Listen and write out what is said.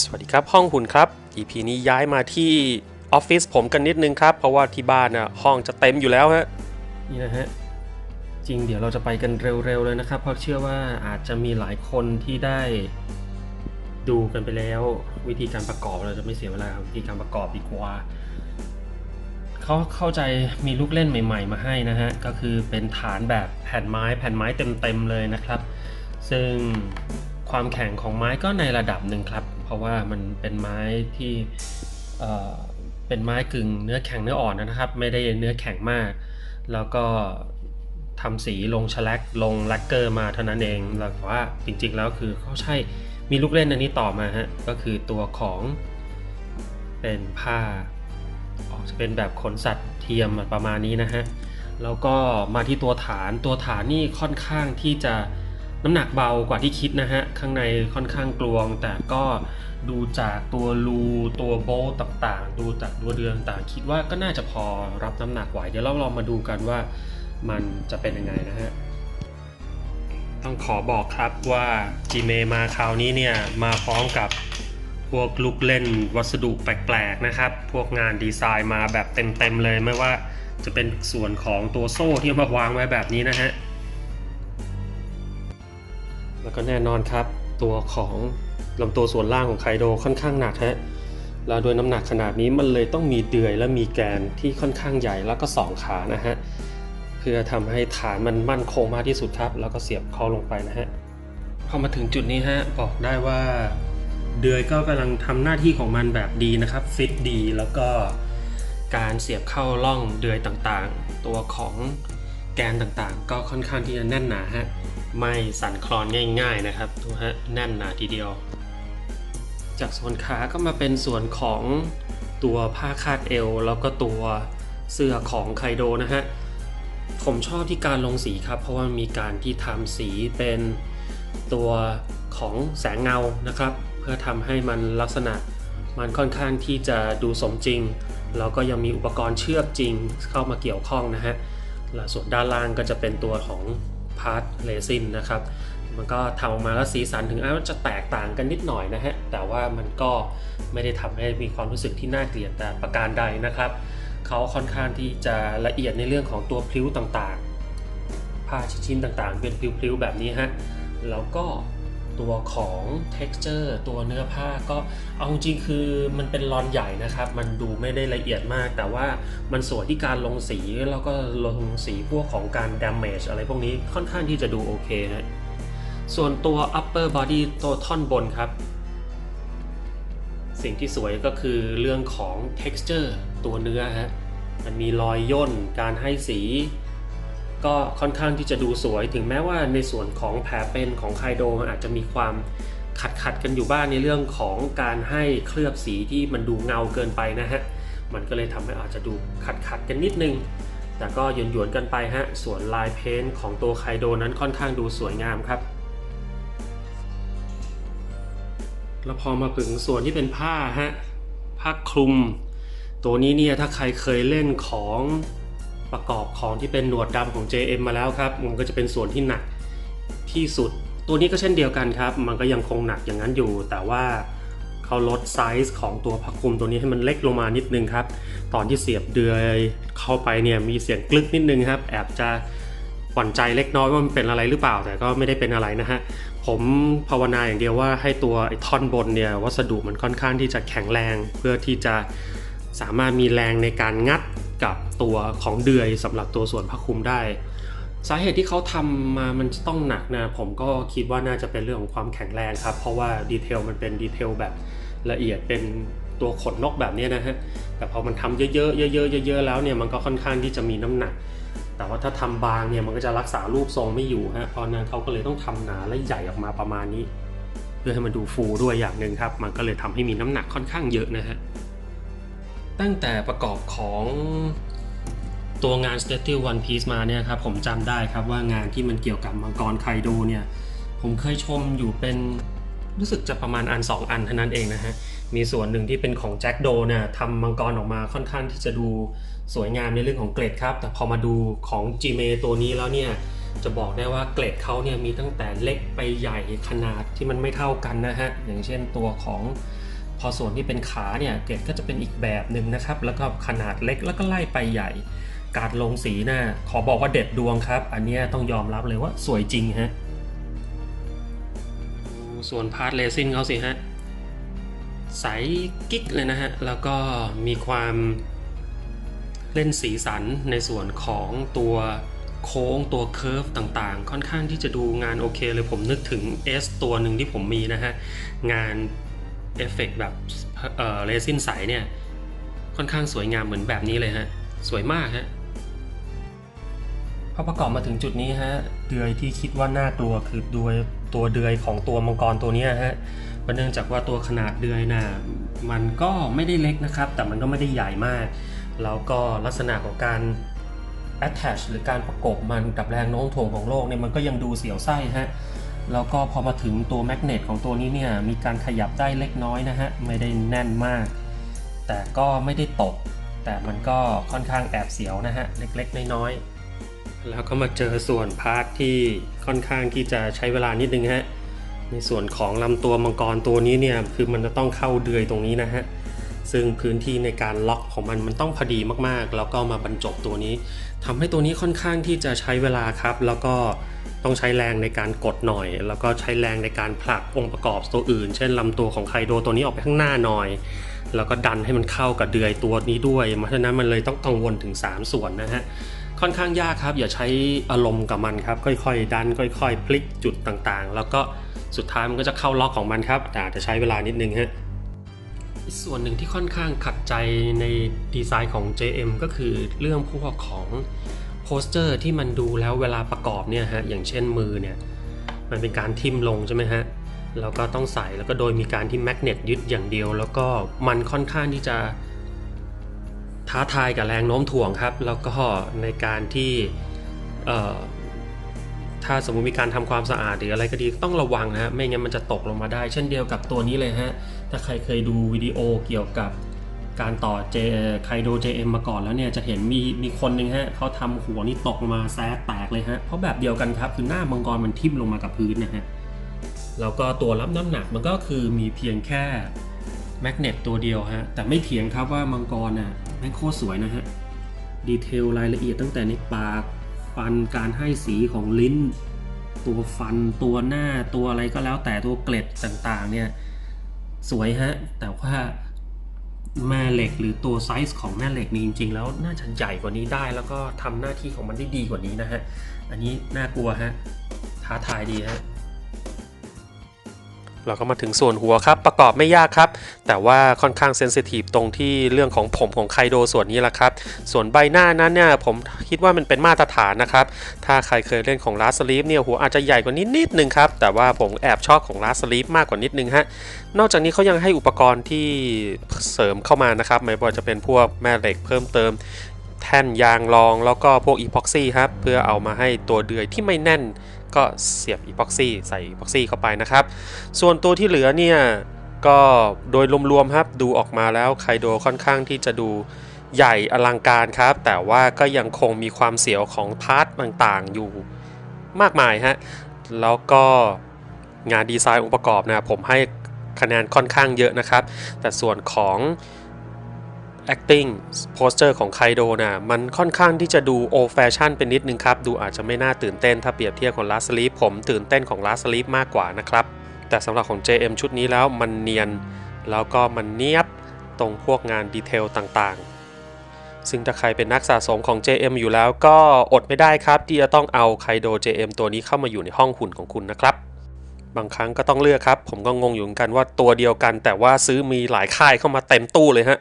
สวัสดีครับ ห้องหุ่นครับ EP นี้ย้ายมาที่ออฟฟิศผมกันนิดนึงครับ เพราะว่าที่บ้านน่ะห้องจะเต็มอยู่แล้วฮะนี่นะฮะ จริงเดี๋ยวเราจะไปกันเร็วๆเลยนะครับ เพราะเชื่อว่าอาจจะมีหลายคนที่ได้ดูกันไปแล้ว วิธีการประกอบเราจะไม่เสียเวลาวิธีการประกอบดีกว่าเขาเข้าใจมีลูกเล่นใหม่ ๆ มาให้นะฮะ ก็คือเป็นฐานแบบแผ่นไม้แผ่นไม้เต็มๆเลยนะครับ ซึ่งความแข็งของไม้ก็ในระดับหนึ่งครับ ราะว่ามันเป็นไม้ที่เป็นไม้กึ่งเนื้อแข็งเนื้ออ่อนนะครับ ไม่ได้เนื้อแข็งมาก แล้วก็ทำสีลงชลักลงแลกเกอร์มาเท่านั้นเองแล้วว่าจริงๆแล้วคือเขาใช่มีลูกเล่นอันนี้ต่อมาฮะก็คือตัวของเป็นผ้าออกจะเป็นแบบขนสัตว์เทียมประมาณนี้นะฮะแล้วก็มาที่ตัวฐานตัวฐานนี่ค่อนข้างที่จะ น้ำหนักเบากว่าที่คิดนะฮะ ข้างในค่อนข้างกลวง แต่ก็ดูจากตัวรูตัวโบลต์ต่างๆ ดูจากตัวเดือนต่างๆคิดว่าก็น่าจะพอรับน้ำหนักไหว เดี๋ยวเราลองมาดูกันว่ามันจะเป็นยังไงนะฮะ ต้องขอบอกครับว่าจีเมมาคราวนี้เนี่ยมาพร้อมกับพวกลูกเล่นวัสดุแปลกๆนะครับ พวกงานดีไซน์มาแบบเต็มๆเลยไม่ว่าจะเป็นส่วนของตัวโซ่ที่เอามาวางไว้แบบนี้นะฮะ แล้วก็แน่นอนครับ ตัวของลำตัวส่วนล่างของไคโดค่อนข้างหนักฮะแล้วด้วยน้ำหนักขนาดนี้มันเลยต้องมีเดือยและมีแกนที่ค่อนข้างใหญ่แล้วก็สองขานะฮะเพื่อทำให้ฐานมันมั่นคงมากที่สุดครับ แล้วก็เสียบเข้าลงไปนะฮะพอมาถึงจุดนี้ฮะบอกได้ว่าเดือยก็กำลังทำหน้าที่ของมันแบบดีนะครับฟิตดีแล้วก็การเสียบเข้าล่องเดือยต่างๆ ตัวของแกนต่างๆ ก็ค่อนข้างที่จะแน่นหนาฮะ ไม่สั่นคลอนง่าย ๆนะครับดูฮะแน่นหนาทีเดียว จากส่วนขาก็มาเป็นส่วนของตัวผ้าคาดเอว แล้วก็ตัวเสื้อของไคโดนะฮะผมชอบที่การลงสีครับ เพราะว่ามีการที่ทำสีเป็นตัวของแสงเงานะครับ เพื่อทำให้มันลักษณะมันค่อนข้างที่จะดูสมจริง แล้วก็ยังมีอุปกรณ์เชือมจริงเข้ามาเกี่ยวข้องนะฮะและส่วนด้านล่างก็จะเป็นตัวของ พาร์ทเรซินนะครับ มันก็ทำออกมาแล้วสีสันถึงแม้ว่าจะแตกต่างกันนิดหน่อยนะฮะ แต่ว่ามันก็ไม่ได้ทำให้มีความรู้สึกที่น่าเกลียดแต่ประการใดนะครับ เขาค่อนข้างที่จะละเอียดในเรื่องของตัวพลิ้วต่างๆ ผ้าชิ้นๆต่างๆ เป็นพลิ้วๆแบบนี้ฮะ แล้วก็ ตัวของ texture ตัวเนื้อผ้าก็เอาจริงคือมันเป็นลอนใหญ่นะครับ มันดูไม่ได้ละเอียดมาก แต่ว่ามันสวยที่การลงสีแล้วก็ลงสีพวกของการ damage อะไรพวกนี้ค่อนข้างที่จะดูโอเคฮะส่วนตัว upper body ตัวท่อนบนครับ สิ่งที่สวยก็คือเรื่องของ texture ตัวเนื้อฮะมันมีรอยย่นการให้สี ก็ค่อนข้างที่จะดูสวย ถึงแม้ว่าในส่วนของแผลเป็นของไคโดมันอาจจะมีความขัดขัดกันอยู่บ้างในเรื่องของการให้เคลือบสีที่มันดูเงาเกินไปนะฮะ มันก็เลยทำให้อาจจะดูขัดขัดกันนิดนึง แต่ก็หยวนหยวนๆกันไปฮะ ส่วนลายเพ้นท์ของตัวไคโดนั้นค่อนข้างดูสวยงามครับ แล้วพอมาถึงส่วนที่เป็นผ้าฮะ ผ้าคลุม ตัวนี้เนี่ยถ้าใครเคยเล่นของ ประกอบของที่เป็นหนวดดำของ JM มาแล้วครับ มันก็จะเป็นส่วนที่หนักที่สุด ตัวนี้ก็เช่นเดียวกันครับ มันก็ยังคงหนักอย่างนั้นอยู่ แต่ว่าเขาลดไซส์ของตัวผ้าคลุมตัวนี้ให้มันเล็กลงมานิดนึงครับ ตอนที่เสียบเดือยเข้าไปเนี่ยมีเสียงกลึกนิดนึงครับ แอบจะหวั่นใจเล็กน้อยว่ามันเป็นอะไรหรือเปล่า แต่ก็ไม่ได้เป็นอะไรนะฮะ ผมภาวนาอย่างเดียวว่าให้ตัวไอ้ท่อนบนเนี่ยวัสดุมันค่อนข้างที่จะแข็งแรง เพื่อที่จะสามารถมีแรงในการงัด กับตัวของเดือยสำหรับตัวส่วนผ้าคลุมได้ สาเหตุที่เขาทำมามันต้องหนักนะผมก็คิดว่าน่าจะเป็นเรื่องของความแข็งแรงครับ เพราะว่าดีเทลมันเป็นดีเทลแบบละเอียดเป็นตัวขนนกแบบนี้นะฮะแต่พอมันทำเยอะๆเยอะๆเยอะๆแล้วเนี่ยมันก็ค่อนข้างที่จะมีน้ำหนัก แต่ว่าถ้าทำบางเนี่ยมันก็จะรักษารูปทรงไม่อยู่ฮะเพราะฉะนั้นเขาก็เลยต้องทำหนาและใหญ่ออกมาประมาณนี้ เพื่อให้มันดูฟูด้วยอย่างหนึ่งครับ มันก็เลยทำให้มีน้ำหนักค่อนข้างเยอะนะฮะ ตั้งแต่ประกอบของตัวงาน s t a t u e One Piece มาเนี่ยครับผมจำได้ครับว่างานที่มันเกี่ยวกับมังกรไคโดเนี่ยผมเคยชมอยู่เป็นรู้สึกจะประมาณอัน 2 อันเท่านั้นเองนะฮะ มีส่วนหนึ่งที่เป็นของแจ็คโดเนี่ยทำมังกรออกมาค่อนข้างที่จะดูสวยงามในเรื่องของเกรดครับ แต่พอมาดูของ g m a ตัวนี้แล้วเนี่ยจะบอกได้ว่าเกรดเขาเนี่ยมีตั้งแต่เล็กไปใหญ่ขนาดที่มันไม่เท่ากันนะฮะ อย่างเช่นตัวของ พอส่วนที่เป็นขาเนี่ยเกรดก็จะเป็นอีกแบบหนึ่งนะครับ แล้วก็ขนาดเล็กแล้วก็ไล่ไปใหญ่ การลงสีนะ่ะขอบอกว่าเด็ดดวงครับ อันนี้ต้องยอมรับเลยว่าสวยจริงฮะส่วนพาร์ทเลซินเขาสิฮะใสกิ๊กเลยนะฮะ แล้วก็มีความเล่นสีสันในส่วนของตัวโค้งตัวเคิร์ฟต่างๆ ค่อนข้างที่จะดูงานโอเคเลยผมนึกถึง S ตัวหนึ่งที่ผมมีนะฮะ งาน เอฟเฟกต์แบบเอ่อเรซินใสเนี่ยค่อนข้างสวยงามเหมือนแบบนี้เลยฮะ สวยมากฮะพอประกอบมาถึงจุดนี้ฮะ เดือยที่คิดว่าน่ากลัวคือดวยตัวเดือยของตัวมังกรตัวนี้ฮะเพราะเนื่องจากว่าตัวขนาดเดือยน่ะมันก็ไม่ได้เล็กนะครับ แต่มันก็ไม่ได้ใหญ่มาก แล้วก็ลักษณะของการ attach หรือการประกบมันกับแรงโน้มถ่วงของโลกเนี่ยมันก็ยังดูเสียวไส้ฮะ แล้วก็พอมาถึงตัวแมกเนตของตัวนี้เนี่ย มีการขยับได้เล็กน้อยนะฮะ ไม่ได้แน่นมาก แต่ก็ไม่ได้ตก แต่มันก็ค่อนข้างแอบเสียวนะฮะ เล็กๆ น้อยๆ แล้วก็มาเจอส่วนพาร์ทที่ค่อนข้างที่จะใช้เวลานิดนึงฮะ ในส่วนของลำตัวมังกรตัวนี้เนี่ย คือมันจะต้องเข้าเดือยตรงนี้นะฮะซึ่งพื้นที่ในการล็อกของมันมันต้องพอดีมากๆ แล้วก็มาบรรจบตัวนี้ทำให้ตัวนี้ค่อนข้างที่จะใช้เวลาครับ แล้วก็ ต้องใช้แรงในการกดหน่อย แล้วก็ใช้แรงในการผลักองค์ประกอบตัวอื่น เช่นลำตัวของไคโดตัวนี้ออกไปข้างหน้าหน่อย แล้วก็ดันให้มันเข้ากับเดือยตัวนี้ด้วยเพราะฉะนั้นมันเลยต้องกังวลถึง 3 ส่วนนะฮะค่อนข้างยากครับ อย่าใช้อารมณ์กับมันครับ ค่อยๆ ดัน ค่อยๆ พลิกจุดต่างๆ แล้วก็สุดท้ายมันก็จะเข้าล็อกของมันครับ แต่อาจจะใช้เวลานิดนึงฮะส่วนหนึ่งที่ค่อนข้างขัดใจในดีไซน์ของ JM ก็คือเรื่องพวกของ สเตอร์ที่มันดูแล้วเวลาประกอบเนี่ยฮะอย่างเช่นมือเนี่ยมันเป็นการทิ่มลงใช่ไหมฮะแล้วก็ต้องใส่แล้วก็โดยมีการที่แมกเนตยึดอย่างเดียว แล้วก็มันค่อนข้างที่จะท้าทายกับแรงโน้มถ่วงครับ แล้วก็ในการที่ถ้าสมมุติมีการทำความสะอาดหรืออะไรก็ดีต้องระวังนะฮะไม่งั้นมันจะตกลงมาได้ เช่นเดียวกับตัวนี้เลยฮะถ้าใครเคยดูวิดีโอเกี่ยวกับ การต่อเจไคโด JM มาก่อนแล้วเนี่ยจะเห็นมีมีคนหนึ่งฮะเขาทำหัวนี่ตกลงมาแซดแตกเลยฮะเพราะแบบเดียวกันครับคือหน้ามังกรมันทิ่มลงมากับพื้นนะฮะแล้วก็ตัวรับน้ำหนักมันก็คือมีเพียงแค่แมกเนตตัวเดียวฮะแต่ไม่เถียงครับว่ามังกรน่ะแม่งโคตรสวยนะฮะดีเทลรายละเอียดตั้งแต่ในปากฟันการให้สีของลิ้น ตัวฟันตัวหน้าตัวอะไรก็แล้วแต่ตัวเกล็ดต่างๆเนี่ยสวยฮะแต่ว่า แม่เหล็กหรือตัวไซส์ของแม่เหล็กนี่จริง ๆ แล้วน่าจะใหญ่กว่านี้ได้ แล้วก็ทำหน้าที่ของมันได้ดีกว่านี้นะฮะ อันนี้น่ากลัวฮะท้าทายดีฮะ เราก็มาถึงส่วนหัวครับ ประกอบไม่ยากครับ แต่ว่าค่อนข้างเซนซิทีฟตรงที่เรื่องของผมของไคโดส่วนนี้แหละครับ ส่วนใบหน้านั้นเนี่ยผมคิดว่ามันเป็นมาตรฐานนะครับ ถ้าใครเคยเล่นของลาสลีฟเนี่ยหัวอาจจะใหญ่กว่านี้นิดนึงครับ แต่ว่าผมแอบชอบของลาสลีฟมากกว่านิดนึงฮะ นอกจากนี้เขายังให้อุปกรณ์ที่เสริมเข้ามานะครับ ไม่ว่าจะเป็นพวกแม่เหล็กเพิ่มเติมแท่นยางรองแล้วก็พวกอีพ็อกซี่ครับเพื่อเอามาให้ตัวเดือยที่ไม่แน่น ก็เสียบอีพ็อกซี่ใส่อีพ็อกซี่เข้าไปนะครับ ส่วนตัวที่เหลือเนี่ยก็โดยรวมๆครับดูออกมาแล้วไคโดค่อนข้างที่จะดูใหญ่อลังการครับ แต่ว่าก็ยังคงมีความเสียวของพาร์ทต่างๆอยู่มากมายฮะแล้วก็งานดีไซน์องค์ประกอบนะผมให้คะแนนค่อนข้างเยอะนะครับ แต่ส่วนของ acting poster ของไคโดนะมันค่อนข้างที่จะดู old fashion เป็นนิดนึงครับ ดูอาจจะไม่น่าตื่นเต้นถ้าเปรียบเทียบของ Last Sleep ผมตื่นเต้นของ Last Sleep มากกว่านะครับ แต่สำหรับของ JM ชุดนี้แล้วมันเนียน แล้วก็มันเนียบตรงพวกงานดีเทลต่างๆ ซึ่งถ้าใครเป็นนักสะสมของ JM อยู่แล้วก็อดไม่ได้ครับ ที่จะต้องเอาไคโด JM ตัวนี้เข้ามาอยู่ในห้องหุ่นของคุณนะครับบางครั้งก็ต้องเลือกครับ ผมก็งงอยู่เหมือนกันว่าตัวเดียวกัน แต่ว่าซื้อมีหลายค่ายเข้ามาเต็มตู้เลยฮะ